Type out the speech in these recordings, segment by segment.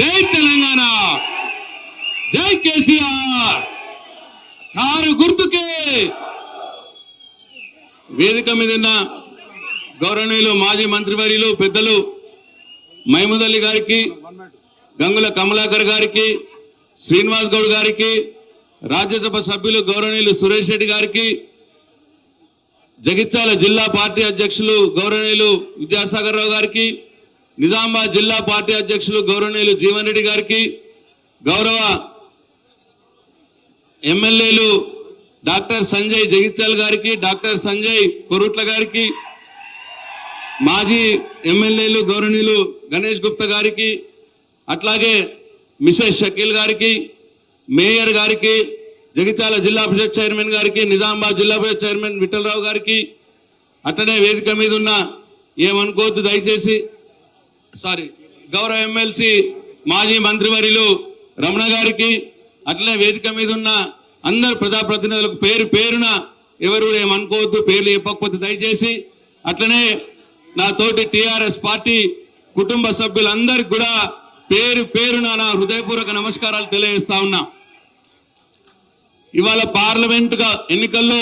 జై తెలంగాణ. జై కేసీఆర్. కారు గుర్తుకే. వేదిక మీద గౌరవనీయులు మాజీ మంత్రివర్యులు పెద్దలు మహమూద్ గారికి గంగుల కమలాకర్ గారికి శ్రీనివాస్ గౌడ్ గారికి రాజ్యసభ సభ్యులు గౌరవనీయులు సురేష్ రెడ్డి గారికి జగిత్యాల జిల్లా పార్టీ అధ్యక్షులు గౌరవనీయులు విద్యాసాగర్ రావు గారికి నిజామాబాద్ జిల్లా పార్టీ అధ్యక్షులు గౌరవనీయులు జీవన్ రెడ్డి గారికి గౌరవ ఎమ్మెల్యేలు డాక్టర్ సంజయ్ జగిత్యాల్ గారికి డాక్టర్ సంజయ్ కొరుట్ల గారికి మాజీ ఎమ్మెల్యేలు గౌరవనీయులు గణేష్ గుప్తా గారికి అట్లాగే మిసెస్ షకీల్ గారికి మేయర్ గారికి జగిత్యాల జిల్లా పరిషత్ చైర్మన్ గారికి నిజామాబాద్ జిల్లా పరిషత్ చైర్మన్ విఠలరావు గారికి అట్లనే వేదిక మీద ఉన్న ఏమనుకోవద్దు దయచేసి సారీ గౌరవ ఎమ్మెల్సీ మాజీ మంత్రివర్యులు రమణ గారికి అట్లనే వేదిక మీద ఉన్న అందరు ప్రజాప్రతినిధులకు పేరు పేరున ఎవరు ఏమనుకోవద్దు పేర్లు చెప్పకపోతే దయచేసి అట్లనే నా తోటి టిఆర్ఎస్ పార్టీ కుటుంబ సభ్యులందరికి కూడా పేరు పేరున నా హృదయపూర్వక నమస్కారాలు తెలియజేస్తా ఉన్నా. ఇవాళ పార్లమెంట్గా ఎన్నికల్లో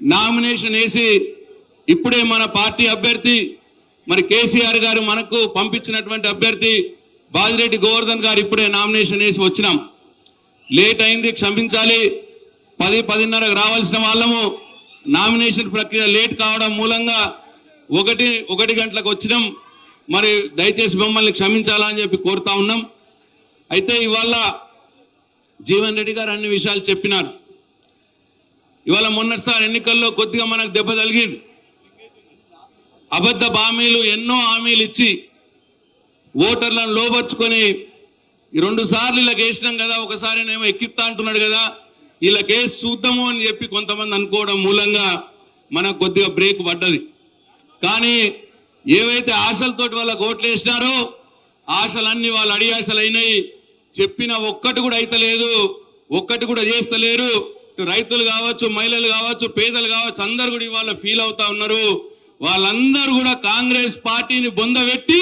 నామినేషన్ వేసి ఇప్పుడే మన పార్టీ అభ్యర్థి మరి కేసీఆర్ గారు మనకు పంపించినటువంటి అభ్యర్థి బాజిరెడ్డి గోవర్ధన్ గారు ఇప్పుడే నామినేషన్ వేసి వచ్చినాం. లేట్ అయింది క్షమించాలి. పది పదిన్నరకు రావాల్సిన వాళ్ళము నామినేషన్ ప్రక్రియ లేట్ కావడం మూలంగా ఒకటి ఒకటి గంటలకు వచ్చినాం. మరి దయచేసి మమ్మల్ని క్షమించాలా అని చెప్పి కోరుతా ఉన్నాం. అయితే ఇవాళ జీవన్ రెడ్డి గారు అన్ని విషయాలు చెప్పినారు. ఇవాళ మొన్నటిసారి ఎన్నికల్లో కొద్దిగా మనకు దెబ్బ తగిలింది. అబద్ధ హామీలు ఎన్నో హామీలు ఇచ్చి ఓటర్లను లోపరుచుకొని ఈ రెండు సార్లు ఇలా వేసినాం కదా ఒకసారి నేమో ఎక్కిస్తా అంటున్నాడు కదా ఇలా కేసు చూద్దాము అని చెప్పి కొంతమంది అనుకోవడం మూలంగా మనకు కొద్దిగా బ్రేక్ పడ్డది. కానీ ఏవైతే ఆశలతోటి వాళ్ళకు ఓట్లు వేసినారో ఆశలన్నీ వాళ్ళు అడియాశలు అయినాయి చెప్పిన ఒక్కటి కూడా అయితలేదు ఒక్కటి కూడా చేస్తలేరు. రైతులు కావచ్చు మహిళలు కావచ్చు పేదలు కావచ్చు అందరు కూడా ఇవాళ ఫీల్ అవుతా ఉన్నారు. వాళ్ళందరూ కూడా కాంగ్రెస్ పార్టీని బొందబెట్టి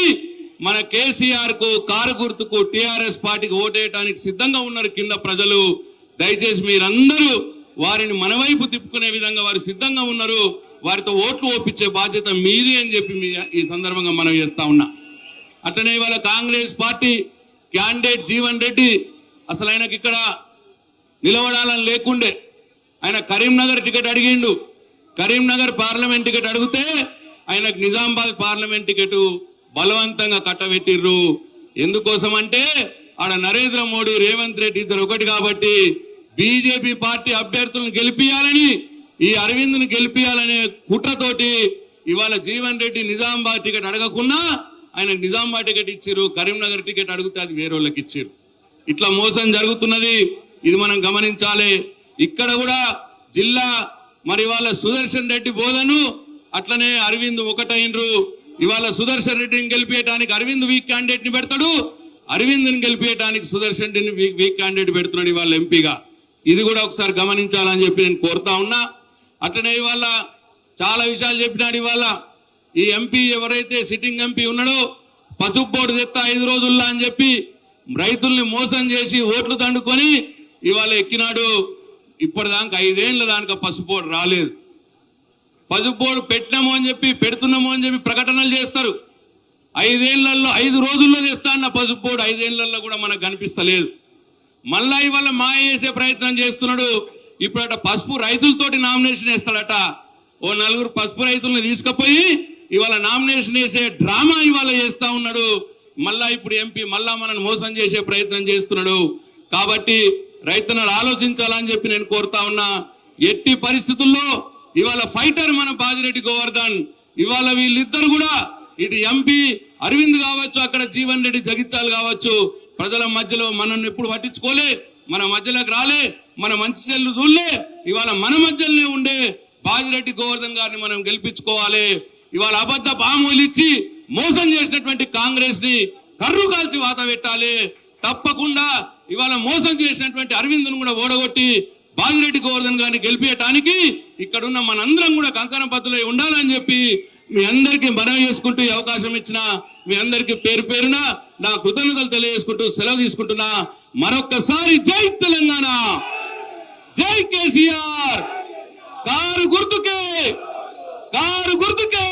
మన కేసీఆర్కు కారు గుర్తుకు టిఆర్ఎస్ పార్టీకి ఓటేయడానికి సిద్ధంగా ఉన్నారు కింద ప్రజలు. దయచేసి మీరందరూ వారిని మన వైపు తిప్పుకునే విధంగా వారు సిద్ధంగా ఉన్నారు. వారితో ఓట్లు ఒప్పించే బాధ్యత మీది అని చెప్పి మీ ఈ సందర్భంగా మనం చేస్తా ఉన్నా. అట్లనే ఇవాళ Congress party candidate Jeevan Reddy అసలు ఆయనకి ఇక్కడ నిలబడాలని లేకుండే. ఆయన కరీంనగర్ టికెట్ అడిగిండు. కరీంనగర్ పార్లమెంట్ టికెట్ అడిగితే ఆయనకు నిజామాబాద్ పార్లమెంట్ టికెట్ బలవంతంగా కట్టబెట్టిర్రు. ఎందుకోసం అంటే ఆడ నరేంద్ర మోడీ రేవంత్ రెడ్డి ఇద్దరు ఒకటి కాబట్టి బీజేపీ పార్టీ అభ్యర్థులను గెలిపియాలని ఈ అరవింద్ను గెలిపియాలనే కుట్రతోటి ఇవాళ జీవన్ రెడ్డి నిజామాబాద్ టికెట్ అడగకున్నా ఆయనకు నిజామాబాద్ టికెట్ ఇచ్చిర్రు. కరీంనగర్ టికెట్ అడిగితే అది వేరే వాళ్ళకి ఇచ్చిర్రు. ఇట్లా మోసం జరుగుతున్నది ఇది మనం గమనించాలి. ఇక్కడ కూడా జిల్లా మరి ఇవాళ సుదర్శన్ రెడ్డి బోధను అట్లనే అరవింద్ ఒకటైనరు. ఇవాళ సుదర్శన్ రెడ్డిని గెలిపేయడానికి అరవింద్ వీక్ క్యాండిడేట్ని పెడతాడు. అరవింద్ని గెలిపేయడానికి సుదర్శన్ రెడ్డిని వీక్ వీక్ క్యాండిడేట్ పెడుతున్నాడు ఇవాళ ఎంపీగా. ఇది కూడా ఒకసారి గమనించాలని చెప్పి నేను కోరుతా ఉన్నా. అట్లనే ఇవాళ చాలా విషయాలు చెప్పినాడు ఇవాళ. ఈ ఎంపీ ఎవరైతే సిట్టింగ్ ఎంపీ ఉన్నాడో పసుపు బోర్డు తెస్తా ఐదు రోజుల్లో అని చెప్పి రైతుల్ని మోసం చేసి ఓట్లు దండుకొని ఇవాళ ఎక్కినాడు ఇప్పటిదాకా ఐదేళ్ళ దానికి పసుపోడు రాలేదు. పసుపు బోర్డు పెట్టినాము అని చెప్పి పెడుతున్నాము అని చెప్పి ప్రకటనలు చేస్తారు. ఐదేళ్ళలో ఐదు రోజుల్లో తెస్తా అన్న పసుపోడు ఐదేళ్ళలో కూడా మనకు కనిపిస్తలేదు. మళ్ళా ఇవాళ మాయ చేసే ప్రయత్నం చేస్తున్నాడు. ఇప్పుడు అట పసుపు రైతులతోటి నామినేషన్ వేస్తాడట. ఓ నలుగురు పసుపు రైతులను తీసుకుపోయి ఇవాళ నామినేషన్ వేసే డ్రామా ఇవాళ చేస్తా ఉన్నాడు. మళ్ళా ఇప్పుడు ఎంపీ మళ్ళా మనల్ని మోసం చేసే ప్రయత్నం చేస్తున్నాడు. కాబట్టి రైతులను ఆలోచించాలని చెప్పి నేను కోరుతా ఉన్నా. ఎట్టి పరిస్థితుల్లో ఇవాళ ఫైటర్ మన బాజిరెడ్డి గోవర్ధన్ ఇవాళ వీళ్ళిద్దరు కూడా ఇటు ఎంపీ అరవింద్ కావచ్చు అక్కడ జీవన్ రెడ్డి జగిత్యాలు కావచ్చు ప్రజల మధ్యలో మనల్ని ఎప్పుడు పట్టించుకోలే మన మధ్యలోకి రాలే మన మంచి చెల్లు చూడలే ఇవాళ మన మధ్యలోనే ఉండే బాజిరెడ్డి గోవర్ధన్ గారిని మనం గెలిపించుకోవాలి. ఇవాళ అబద్ధ పాములు ఇచ్చి మోసం చేసినటువంటి కాంగ్రెస్ని కర్రు కాల్చి వాత పెట్టాలి. తప్పకుండా ఇవాళ మోసం చేసినటువంటి అరవింద్ను కూడా ఓడగొట్టి బాగిరెడ్డి గోవర్ధన్ గారిని గెలిపించటానికి ఇక్కడున్న మనందరం కూడా కంకణ పద్ధతులై ఉండాలని చెప్పి మీ అందరికీ మనం చేసుకుంటూ అవకాశం ఇచ్చిన మీ అందరికీ పేరు పేరున నా కృతజ్ఞతలు తెలియజేసుకుంటూ సెలవు తీసుకుంటున్నా. మరొక్కసారి జై తెలంగాణ! జై కేసీఆర్! కారు గుర్తుకే! కారు గుర్తుకే!